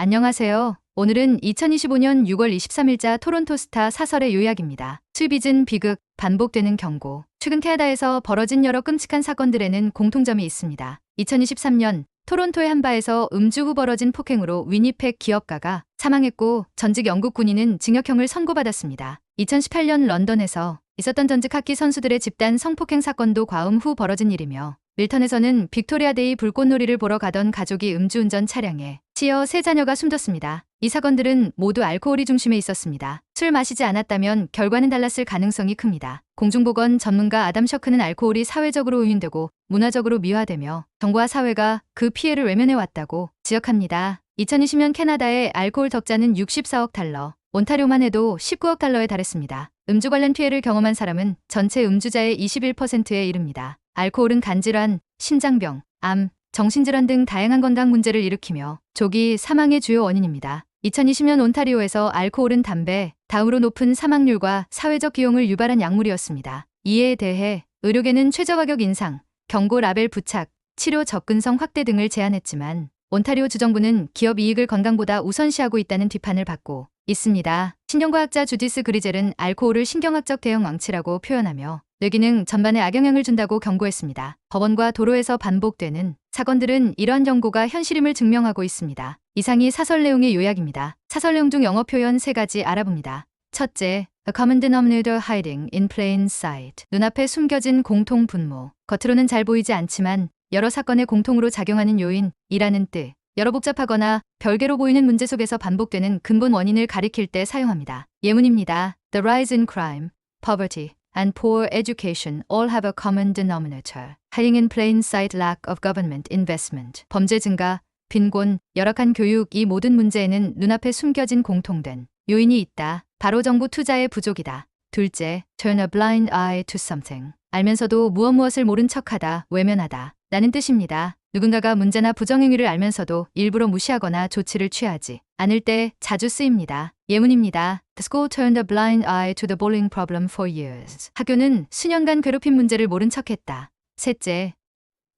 안녕하세요. 오늘은 2025년 6월 23일자 토론토 스타 사설의 요약입니다. 수비즌 비극, 반복되는 경고. 최근 캐나다에서 벌어진 여러 끔찍한 사건들에는 공통점이 있습니다. 2023년 토론토의 한 바에서 음주 후 벌어진 폭행으로 위니펙 기업가가 사망했고 전직 영국 군인은 징역형을 선고받았습니다. 2018년 런던에서 있었던 전직 하키 선수들의 집단 성폭행 사건도 과음 후 벌어진 일이며 밀턴에서는 빅토리아 데이 불꽃놀이를 보러 가던 가족이 음주운전 차량에 치여 세 자녀가 숨졌습니다. 이 사건들은 모두 알코올이 중심에 있었습니다. 술 마시지 않았다면 결과는 달랐을 가능성이 큽니다. 공중보건 전문가 아담 셔크는 알코올이 사회적으로 오인되고 문화적으로 미화되며 정부와 사회가 그 피해를 외면해 왔다고 지적합니다. 2020년 캐나다의 알코올 적자는 64억 달러, 온타리오만 해도 19억 달러에 달했습니다. 음주 관련 피해를 경험한 사람은 전체 음주자의 21%에 이릅니다. 알코올은 간질환, 심장병, 암, 정신질환 등 다양한 건강 문제를 일으키며 조기 사망의 주요 원인입니다. 2020년 온타리오에서 알코올은 담배, 다음으로 높은 사망률과 사회적 기용을 유발한 약물이었습니다. 이에 대해 의료계는 최저가격 인상, 경고 라벨 부착, 치료 접근성 확대 등을 제안했지만 온타리오 주정부는 기업 이익을 건강보다 우선시하고 있다는 비판을 받고 있습니다. 신경과학자 주디스 그리젤은 알코올을 신경학적 대형 왕치라고 표현하며 뇌기능 전반에 악영향을 준다고 경고했습니다. 법원과 도로에서 반복되는 사건들은 이러한 경고가 현실임을 증명하고 있습니다. 이상이 사설 내용의 요약입니다. 사설 내용 중 영어 표현 세 가지 알아봅니다. 첫째, A common denominator hiding in plain sight. 눈앞에 숨겨진 공통 분모. 겉으로는 잘 보이지 않지만 여러 사건에 공통으로 작용하는 요인이라는 뜻. 여러 복잡하거나 별개로 보이는 문제 속에서 반복되는 근본 원인을 가리킬 때 사용합니다. 예문입니다. The rise in crime, poverty, and poor education all have a common denominator. Hiding in plain sight lack of government investment. 범죄 증가, 빈곤, 열악한 교육 이 모든 문제에는 눈앞에 숨겨진 공통된 요인이 있다. 바로 정부 투자의 부족이다. 둘째, turn a blind eye to something. 알면서도 무엇 무엇을 모른 척하다, 외면하다. 라는 뜻입니다. 누군가가 문제나 부정행위를 알면서도 일부러 무시하거나 조치를 취하지 않을 때 자주 쓰입니다. 예문입니다. The school turned a blind eye to the bullying problem for years. 학교는 수년간 괴롭힌 문제를 모른 척했다. 셋째,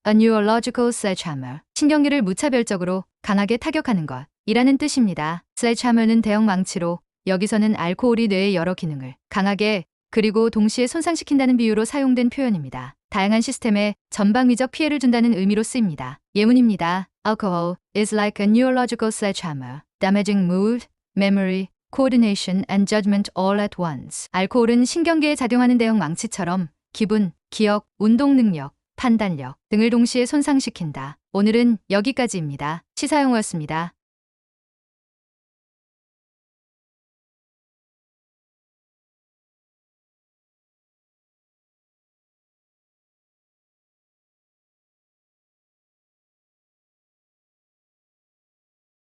a neurological sledgehammer. 신경기를 무차별적으로 강하게 타격하는 것. 이라는 뜻입니다. sledgehammer는 대형 망치로 여기서는 알코올이 뇌의 여러 기능을 강하게 그리고 동시에 손상시킨다는 비유로 사용된 표현입니다. 다양한 시스템에 전방위적 피해를 준다는 의미로 쓰입니다. 예문입니다. Alcohol is like a neurological sledgehammer, damaging mood, memory, coordination and judgment all at once. 알코올은 신경계에 작용하는 대형 망치처럼 기분, 기억, 운동 능력, 판단력 등을 동시에 손상시킨다. 오늘은 여기까지입니다. 시사용어였습니다.